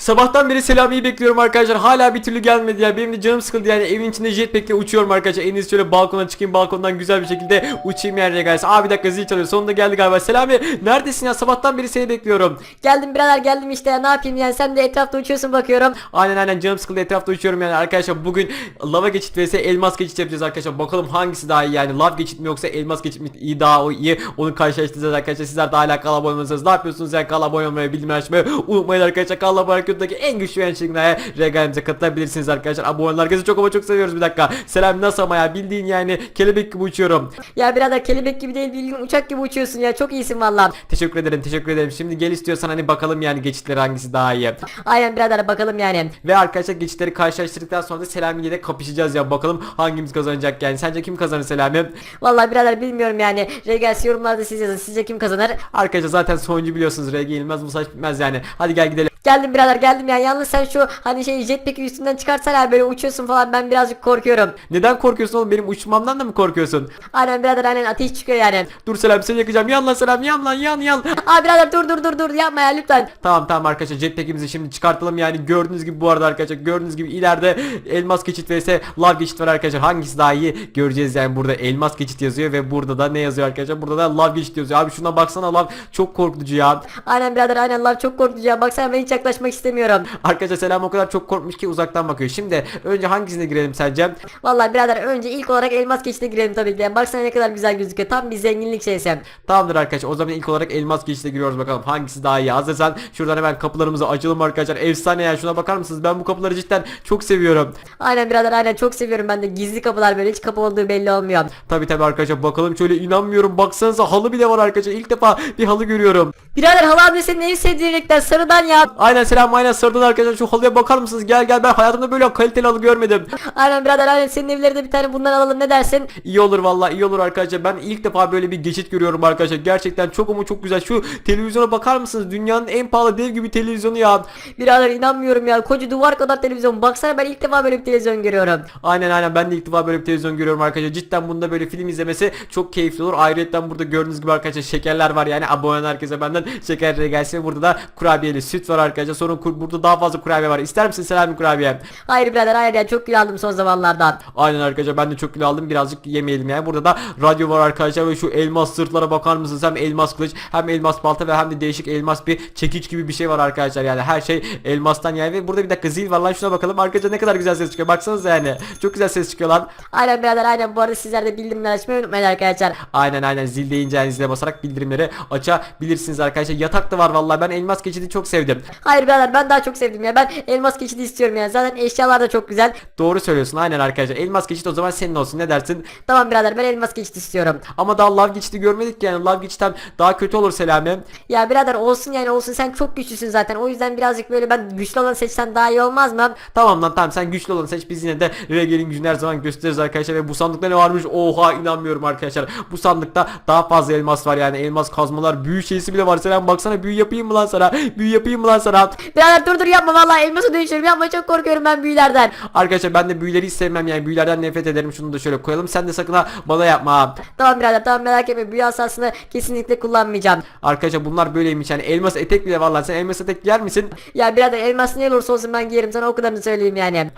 Sabahtan beri Selami'yi bekliyorum arkadaşlar. Hala bir türlü gelmedi ya. Benim de canım sıkıldı yani. Evin içinde jetpack'le uçuyorum arkadaşlar. En iyisi şöyle balkona çıkayım. Balkondan güzel bir şekilde uçayım yerine gelsin. Aa bir dakika zil çalıyor. Sonunda geldi galiba. Selami neredesin ya? Sabahtan beri seni bekliyorum. Geldim birader geldim işte ya ne yapayım yani sen de etrafta uçuyorsun bakıyorum. Aynen aynen canım sıkıldı etrafta uçuyorum yani arkadaşlar bugün lava geçit vs elmas geçit yapacağız arkadaşlar bakalım hangisi daha iyi yani lav geçit mi yoksa elmas geçit mi iyi daha o iyi onu karşılaştıracağız arkadaşlar sizler de hala kanala abone olmasanız ne yapıyorsunuz yani kanala abone olmayı bildirim açmayı unutmayın arkadaşlar kanala abone olmayı en güçlü en şeklinde regalimize katılabilirsiniz arkadaşlar. Abone herkesi çok ama çok seviyoruz. Bir dakika. Selam nasıl ama ya? Bildiğin yani kelebek gibi uçuyorum. Ya birader kelebek gibi değil bildiğin uçak gibi uçuyorsun ya. Çok iyisin valla. teşekkür ederim teşekkür ederim. Şimdi gel istiyorsan hani bakalım yani geçitleri hangisi daha iyi. Aynen birader bakalım yani. Ve arkadaşlar geçitleri karşılaştırdıktan sonra da Selami ile kapışacağız ya. Bakalım hangimiz kazanacak yani. Sence kim kazanır Selami? Vallahi birader bilmiyorum yani. Regals yorumlarda siz yazın. Sizce kim kazanır? Arkadaşlar zaten sonuncu biliyorsunuz. RG yenilmez bu saç bitmez yani. Hadi gel gidelim. Geldim birader geldim ya. Yalnız sen şu hani şey jetpack'i üstünden çıkarsana böyle uçuyorsun falan ben birazcık korkuyorum. Neden korkuyorsun oğlum? Benim uçmamdan da mı korkuyorsun? Aynen birader aynen ateş çıkıyor yani. Dur Selami seni yakacağım. Yan lan Selami yan lan yan yan. Aa birader dur dur dur dur. Yapma ya lütfen. Tamam tamam arkadaşlar jetpack'imizi şimdi çıkartalım. Yani gördüğünüz gibi bu arada arkadaşlar gördüğünüz gibi ileride elmas geçit vs lav geçit var arkadaşlar. Hangisi daha iyi? Göreceğiz yani. Burada elmas geçit yazıyor ve burada da ne yazıyor arkadaşlar? Burada da lav geçit yazıyor. Abi şuna baksana lav çok korkutucu ya. Aynen birader aynen lav çok korkutucu ya. Baksana ben hiç yaklaşmak istemiyorum. arkadaşlar Selam o kadar çok korkmuş ki uzaktan bakıyor şimdi önce hangisine girelim sence Vallahi birader önce ilk olarak elmas geçide girelim tabii ki. Baksana ne kadar güzel gözüküyor. Tam bir zenginlik şeysi. Tamamdır arkadaşlar o zaman ilk olarak elmas geçite giriyoruz bakalım hangisi daha iyi hazırsan şuradan hemen kapılarımızı açalım arkadaşlar efsane ya şuna bakar mısınız ben bu kapıları cidden çok seviyorum Aynen birader aynen çok seviyorum ben de gizli kapılar böyle hiç kapı olduğu belli olmuyor. Tabi tabi arkadaşlar bakalım şöyle inanmıyorum baksanıza halı bile var arkadaşlar ilk defa bir halı görüyorum Birader halı abi senin en sevdiğin renkler sarıdan ya. Aynen selam aynen sarıdan arkadaşlar. Şu halıya bakar mısınız? Gel gel. Ben hayatımda böyle kaliteli halı görmedim. Aynen birader aynen. Senin evlerde bir tane bundan alalım. Ne dersin? İyi olur vallahi iyi olur arkadaşlar. Ben ilk defa böyle bir geçit görüyorum arkadaşlar. Gerçekten çok ama çok güzel. Şu televizyona bakar mısınız? Dünyanın en pahalı dev gibi televizyonu ya. Birader inanmıyorum ya. Koca duvar kadar televizyon. Baksana ben ilk defa böyle bir televizyon görüyorum. Aynen aynen. Ben de ilk defa böyle bir televizyon görüyorum arkadaşlar. Cidden bunda böyle film izlemesi çok keyifli olur. Ayrıca burada gördüğünüz gibi arkadaşlar şekerler var. Yani abone herkese benden şeker gelsin. Burada da kurabiyeli süt var arkadaşlar. Sonra kur- burada daha fazla kurabiye var. İster misin Selami kurabiye? Hayır birader hayır ya. Çok kilo aldım son zamanlarda. Aynen arkadaşlar ben de çok kilo aldım. Birazcık yemeyelim yani. Burada da radyo var arkadaşlar ve şu elmas sırtlara bakar mısınız? Hem elmas kılıç hem elmas balta ve hem de değişik elmas bir çekiç gibi bir şey var arkadaşlar. Yani her şey elmastan yani. Ve burada bir dakika zil var lan. Şuna bakalım. Arkadaşlar ne kadar güzel ses çıkıyor. Baksanıza yani. Çok güzel ses çıkıyor lan. Aynen birader aynen. Bu arada sizler de bildirimleri açmayı unutmayın arkadaşlar. Aynen aynen. Zil deyince yani zile basarak bildirimleri açabilirsiniz arkadaşlar. Yatak da var vallahi. Ben elmas geçidi çok sevdim Hayır birader ben daha çok sevdim ya. Ben elmas geçidi istiyorum yani zaten eşyalar da çok güzel. doğru söylüyorsun aynen arkadaşlar. Elmas geçit o zaman senin olsun. Ne dersin? Tamam birader ben elmas geçidi istiyorum. ama daha lav geçidi görmedik ki yani. Lav geçitten daha kötü olur Selami. Ya birader olsun yani olsun. Sen çok güçlüsün zaten. O yüzden birazcık böyle ben güçlü olanı seçsen daha iyi olmaz mı? Tamam lan tamam. Sen güçlü olanı seç. Biz yine de Regel'in gücünü her zaman gösteririz arkadaşlar. Ve bu sandıkta ne varmış? Oha inanmıyorum arkadaşlar. Bu sandıkta daha fazla elmas var yani. Elmas kazmalar büyü şeysi bile var. Selam baksana büyü yapayım mı lan sana? Büyü yapayım mı lan sana Birader dur dur yapma. Vallahi elması dönüşüyorum yapma çok korkuyorum ben büyülerden. Arkadaşlar ben de büyüleri hiç sevmem yani büyülerden nefret ederim. Şunu da şöyle koyalım. Sen de sakın ha bana yapma. Ha. Tamam birader tamam merak etme. Büyü asasını kesinlikle kullanmayacağım. Arkadaşlar bunlar böyleymiş. Yani elmas etek bile var lan sen elmas etek giyer misin? Ya birader elmas ne olursa olsun ben giyerim. Sana o kadarını söyleyeyim yani.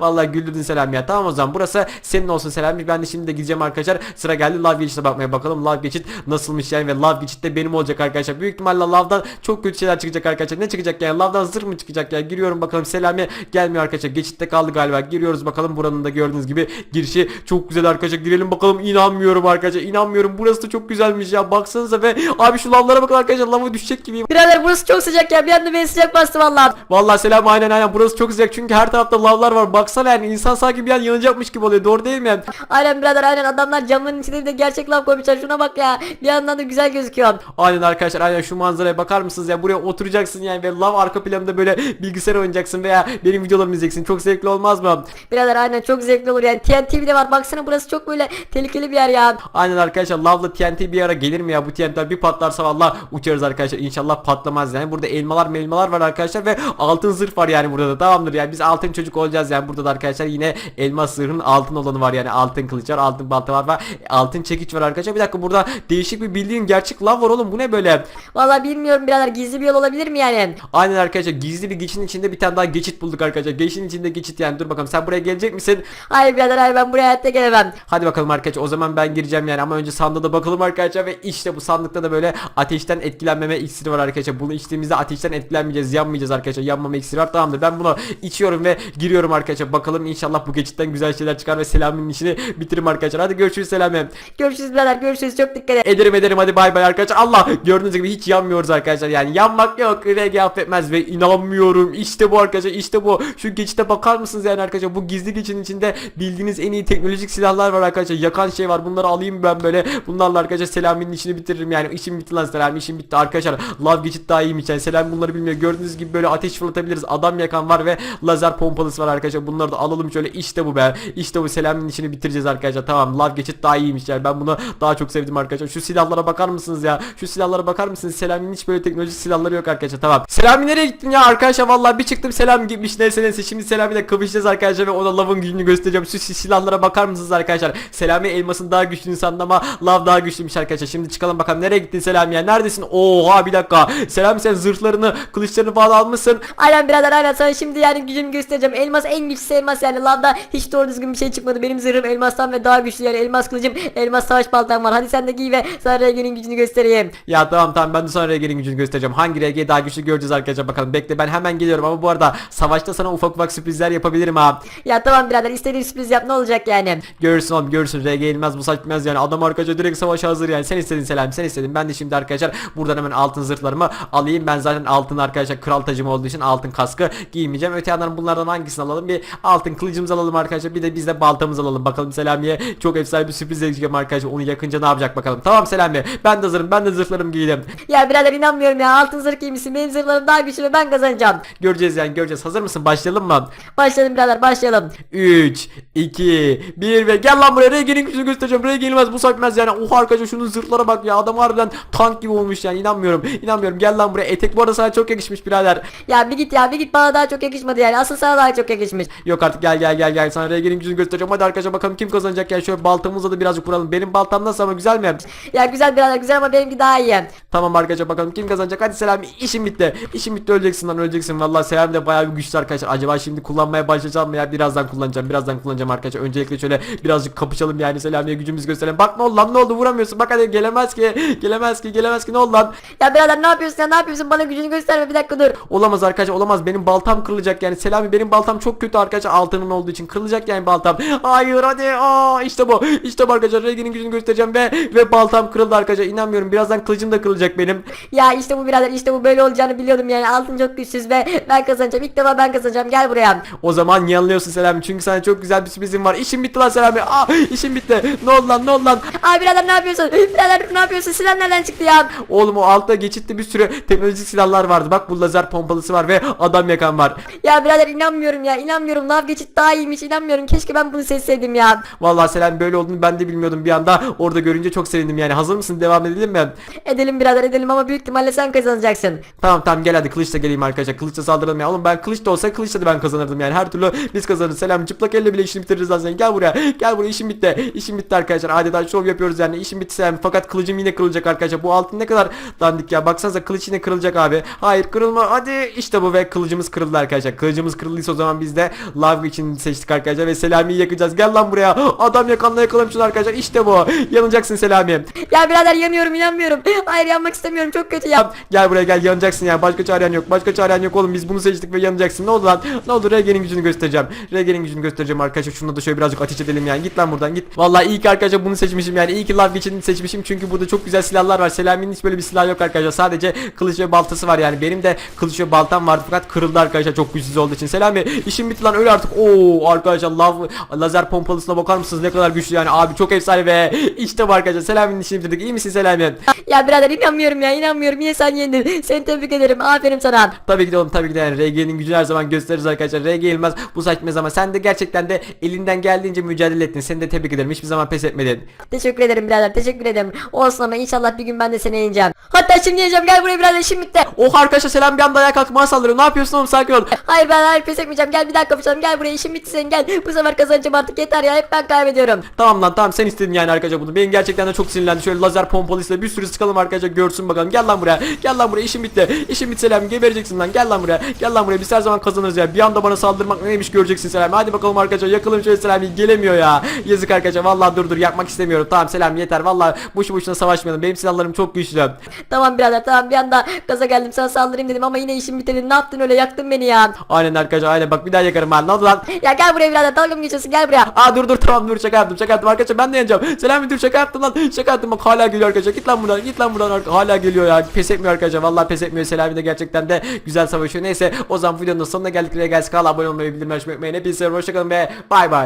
Vallahi güldürdün Selam ya. Tamam o zaman burası senin olsun Selam. Ben de şimdi de gideceğim arkadaşlar. Sıra geldi Love Geçit'e bakmaya. Bakalım Love Geçit nasılmış yani ve Love Geçit de benim olacak arkadaşlar. Büyük ihtimalle Love'dan çok kötü şeyler çıkacak arkadaşlar. Ne çıkacak yani Love'dan zırh mı çıkacak ya? Giriyorum bakalım. Selami gelmiyor arkadaşlar. Geçitte kaldı galiba. Giriyoruz bakalım. Buranın da gördüğünüz gibi girişi çok güzel arkadaşlar. Girelim bakalım. İnanmıyorum arkadaşlar. İnanmıyorum. Burası da çok güzelmiş ya. Baksanıza ve abi şu lavlara bakın arkadaşlar. Lava düşecek gibiyim. Birader burası çok sıcak ya. Bir anda beni sıcak bastı vallahi. Vallahi selam aynen aynen. Burası çok sıcak. Çünkü her tarafta lavlar var. Baksana yani. İnsan sanki bir an yanacakmış gibi oluyor. Doğru değil mi? Aynen birader aynen. Adamlar camların içine bir de gerçek lav koymuşlar. Şuna bak ya. Bir yandan da güzel gözüküyor. Aynen arkadaşlar aynen. Şu manzaraya bakar mısınız ya? Buraya oturacaksın yani ve lav arka planında böyle bilgisayar oynayacaksın veya benim videolarımı izleyeceksin. Çok zevkli olmaz mı? Birader aynen çok zevkli olur yani. TNT bile var. Baksana burası çok böyle tehlikeli bir yer ya. Aynen arkadaşlar lavla TNT bir ara gelir mi ya? Bu TNT'ler bir patlarsa valla uçarız arkadaşlar. İnşallah patlamaz yani. Burada elmalar melmalar var arkadaşlar ve altın zırh var yani burada da. Tamamdır yani. Biz altın çocuk olacağız yani burada da arkadaşlar. Yine elmas zırhın altın olanı var yani. Altın kılıç var altın balta var ve altın çekiç var arkadaşlar. Bir dakika burada değişik bir bildiğin gerçek lav var oğlum. Bu ne böyle? Vallahi bilmiyorum birader. Gizli bir yol olabilir mi yani? Aynen arkadaşlar gizli bir geçitin içinde bir tane daha geçit bulduk arkadaşlar. Geçitin içinde geçit yani dur bakalım sen buraya gelecek misin? Hayır birader hayır ben buraya hayatta gelemem. Hadi bakalım arkadaşlar o zaman ben gireceğim yani ama önce sandığa da bakalım arkadaşlar ve işte bu sandıkta da böyle ateşten etkilenmeme iksiri var arkadaşlar. Bunu içtiğimizde ateşten etkilenmeyeceğiz yanmayacağız arkadaşlar yanmama iksiri var tamamdır ben bunu içiyorum ve giriyorum arkadaşlar bakalım inşallah bu geçitten güzel şeyler çıkar ve Selami'nin işini bitiririm arkadaşlar. Hadi görüşürüz Selami. Görüşürüz birader görüşürüz çok dikkat et. Ederim ederim hadi bay bay arkadaşlar. Allah gördüğünüz gibi hiç yanmıyoruz arkadaşlar. Yani yanmak yok. RG affetmez ve inanmıyorum. İşte bu arkadaşlar işte bu. Şu geçite bakar mısınız yani arkadaşlar? Bu gizli geçin içinde bildiğiniz en iyi teknolojik silahlar var arkadaşlar. Yakan şey var. Bunları alayım ben böyle. Bunlarla arkadaşlar Selami'nin işini bitiririm yani. işim bitti lan Selami işim bitti arkadaşlar. Lav geçit daha iyiymiş yani. Selami bunları bilmiyor. Gördüğünüz gibi böyle ateş fırlatabiliriz. Adam yakan var ve lazer pompalısı var arkadaşlar. Bunları da alalım şöyle. İşte bu be. İşte bu Selami'nin işini bitireceğiz arkadaşlar. Tamam lav geçit daha iyiymiş yani. Ben bunu daha çok sevdim arkadaşlar. Şu silahlara bakar mısınız ya? Şu silahlara bakar mısınız? Selami'nin hiç böyle teknolojik silahları yok arkadaşlar. Tamam. Selami nereye gittin ya arkadaşlar? Vallahi bir çıktım Selam gitmiş. Neyse neyse. Şimdi Selami ile kapışacağız arkadaşlar ve ona lavın gücünü göstereceğim. Şu si- silahlara bakar mısınız arkadaşlar? Selami elmasın daha güçlü insandı ama lav daha güçlüymüş arkadaşlar. Şimdi çıkalım bakalım. Nereye gittin Selami ya? Neredesin? Oha bir dakika. Selami sen zırhlarını, kılıçlarını falan almışsın. Aynen birader aynen sana şimdi yani gücümü göstereceğim. Elmas en güçlüsü elmas yani lavda hiç doğru düzgün bir şey çıkmadı. Benim zırhım elmastan ve daha güçlü yani elmas kılıcım elmas savaş baltam var. Hadi sen de giy ve sana Regen'in gücünü göstereyim. Ya tamam tamam ben de sana RG'nin gücünü göstereceğim. Hangi RG daha güçlü göreceğiz arkadaşlar bakalım. Bekle ben hemen geliyorum ama bu arada savaşta sana ufak ufak sürprizler yapabilirim ha. Ya tamam birader istediğin sürpriz yap ne olacak yani. Görürsün oğlum görürsün. RG ilmez bu saç bitmez yani. Adam arkadaşlar direkt savaşa hazır yani. Sen istedin Selam sen istedin. Ben de şimdi arkadaşlar buradan hemen altın zırhlarımı alayım. Ben zaten altın arkadaşlar kral tacım olduğu için altın kaskı giymeyeceğim. Öte yandan bunlardan hangisini alalım? Bir altın kılıcımızı alalım arkadaşlar. Bir de biz de baltamızı alalım. Bakalım Selami'ye çok efsane bir sürpriz edeceğim arkadaşlar. Onu yakınca ne yapacak bakalım? Tamam Selami ben de hazırım ben de zırhlarımı giydim. Ya birader inanmıyorum ya. Altın zırh giymişsin benim zırhlarım daha güçlü ve ben kazanacağım. göreceğiz yani göreceğiz. Hazır mısın? Başlayalım mı? Başlayalım birader başlayalım. 3 2 1 ve gel lan buraya. Regen'in gücünü göstereceğim. Regen ilmez bu sakmaz yani. Oha arkadaşlar şunun zırhlara bak ya. Adam harbiden tank gibi olmuş yani. İnanmıyorum inanmıyorum. Gel lan buraya. Etek bu arada sana çok yakışmış birader. Ya bir git ya bir git. Bana daha çok yakışmadı yani. Asıl sana daha çok yakışmış. Yok artık gel gel gel gel. Sana Regen'in gücünü göstereceğim. Hadi arkadaşlar bakalım kim kazanacak yani. Şöyle baltamızla da birazcık vuralım benim baltam nasıl ama güzel mi? Ya güzel birader güzel ama benimki daha iyi. Tamam arkadaşlar bakalım kim kazanacak. Hadi Selami işim bitti işim bitti öleceksin lan öleceksin. Vallahi Selami de bayağı bir güçlü arkadaşlar. Acaba şimdi kullanmaya başlayacağım mı ya? Birazdan kullanacağım birazdan kullanacağım arkadaşlar. Öncelikle şöyle birazcık kapışalım yani Selami'ye gücümüzü gösterelim. Bak ne oldu lan ne oldu? Vuramıyorsun. Bak hadi gelemez ki gelemez ki gelemez ki. Ne oldu lan? Ya birader ne yapıyorsun ya? Ne yapıyorsun? Bana gücünü gösterme. Bir dakika dur. Olamaz arkadaşlar olamaz. Benim baltam kırılacak yani. Selami benim baltam çok kötü arkadaşlar. Altının olduğu için kırılacak yani baltam. Hayır hadi. Aa işte bu. İşte bu arkadaşlar. Regen'in gücünü göstereceğim ve ve baltam kırıldı arkadaşlar. İnanmıyorum. Birazdan kılıcım da kırılacak benim. Ya işte bu birader işte bu böyle olacağını biliyordum yani altın çok güçsüz ve ben kazanacağım ilk defa ben kazanacağım gel buraya. O zaman yanılıyorsun Selami çünkü sana çok güzel bir sürprizim var işim bitti lan Selami aa işim bitti ne oldu lan ne oldu lan Aa birader ne yapıyorsun? Birader ne yapıyorsun? Silah nereden çıktı ya? Oğlum o altta geçitte bir sürü teknolojik silahlar vardı bak bu lazer pompalısı var ve adam yakan var Ya birader inanmıyorum ya inanmıyorum. Lav geçit daha iyiymiş inanmıyorum. Keşke ben bunu seçseydim ya. Vallahi Selami böyle olduğunu ben de bilmiyordum bir anda orada görünce çok sevindim yani hazır mısın devam edelim mi? Edelim birader edelim ama büyük ihtimalle sen kazanacaksın. Tamam tamam gel hadi kılıçla geleyim arkadaşlar. Kılıçla saldıralım ya. Oğlum ben kılıç da olsa kılıçla da ben kazanırdım yani. Her türlü biz kazanırız. Selam çıplak elle bile işini bitiririz sen. Gel buraya. Gel buraya işim bitti. İşim bitti arkadaşlar. Adeta şov yapıyoruz yani. İşim bitti Selam. Fakat kılıcım yine kırılacak arkadaşlar. Bu altın ne kadar dandik ya. Baksanıza kılıç yine kırılacak abi. Hayır kırılma. Hadi işte bu ve kılıcımız kırıldı arkadaşlar. Kılıcımız kırıldıysa o zaman biz de lav için seçtik arkadaşlar ve Selami'yi yakacağız. Gel lan buraya. Adam yakanla yakalım şunu arkadaşlar. İşte bu. Yanacaksın Selami. Ya birader yanıyorum inanmıyorum. Hayır yanmak istemiyorum çok kötü ya. Gel buraya gel yanacaksın ya. Başka çaren yok. Başka çaren yok oğlum. Biz bunu seçtik ve yanacaksın. Ne oldu lan? Ne oldu? Regen'in gücünü göstereceğim. Regen'in gücünü göstereceğim arkadaşlar. Şunu da şöyle birazcık ateş edelim yani. Git lan buradan git. Vallahi iyi ki arkadaşlar bunu seçmişim yani. İyi ki Love geçidini seçmişim. Çünkü burada çok güzel silahlar var. Selami'nin hiç böyle bir silah yok arkadaşlar. Sadece kılıç ve baltası var yani. Benim de kılıç ve baltam vardı fakat kırıldı arkadaşlar çok güçsüz olduğu için. Selami işim bitti lan öyle artık. Oo arkadaşlar Love lazer pompalısına bakar mısınız? Ne kadar güçlü yani. Abi çok efsane ve işte bu arkadaşlar. Selami'nin işini bitirdik. İyi misin Selami? Ya birader inanmıyorum ya inanmıyorum. Yine sen yendin. Seni tebrik ederim. Aferin sana. Tabii ki de oğlum tabii ki de yani RG'nin gücünü her zaman gösteririz arkadaşlar. RG Yılmaz bu saçmaz ama sen de gerçekten de elinden geldiğince mücadele ettin. Seni de tebrik ederim. Hiçbir zaman pes etmedin. Teşekkür ederim birader. Teşekkür ederim. Olsun ama inşallah bir gün ben de seni yeneceğim. Hatta şimdi yeneceğim. Gel buraya birader işim bitti. Oh arkadaşlar selam bir anda ayağa bana saldırıyor. Ne yapıyorsun oğlum sakin ol. Hayır ben hayır pes etmeyeceğim. Gel bir daha kapışalım. Gel buraya işim bitti senin gel. Bu sefer kazanacağım artık yeter ya. Hep ben kaybediyorum. Tamam lan tamam sen istedin yani arkadaşlar bunu. Benim gerçekten de çok sinirlendi. Şöyle lazer pompalıyla bir sürü sıkalım arkadaşlar görsün bakalım. Gel lan buraya. Gel lan buraya işim bitti. İşim bit Selami gebereceksin lan. Gel lan buraya. Gel lan buraya. Biz her zaman kazanırız ya. Bir anda bana saldırmak neymiş göreceksin Selami hadi bakalım arkadaşlar. Yakalım şöyle Selami gelemiyor ya. Yazık arkadaşlar. Vallahi dur dur. Yakmak istemiyorum. Tamam Selami yeter. Vallahi boşu boşuna savaşmayalım. Benim silahlarım çok güçlü. Tamam birader tamam. Bir anda gaza geldim. Sana saldırayım dedim ama yine işim bitirdi. Ne yaptın öyle? Yaktın beni ya. aynen arkadaşlar aynen. Bak bir daha yakarım ben ne oldu lan? Ya gel buraya birader. Dalga mı geçiyorsun? Gel buraya. Aa dur dur. Tamam dur. Şaka yaptım şaka yaptım. Arkadaşlar ben de yeneceğim. Selami dur. Şaka yaptım lan. Şaka yaptım. Bak hala geliyor arkadaşlar. Git lan buradan git lan buradan. Hala geliyor ya. Pes etmiyor arkadaşlar. Vallahi pes etmiyor Selami de gerçekten de güzel savaşıyor. Neyse o zaman videonun sonuna geldik. Gelsin. Kanala abone olmayı bildirim açmayı unutmayın. Hepinize hoşçakalın ve bay bay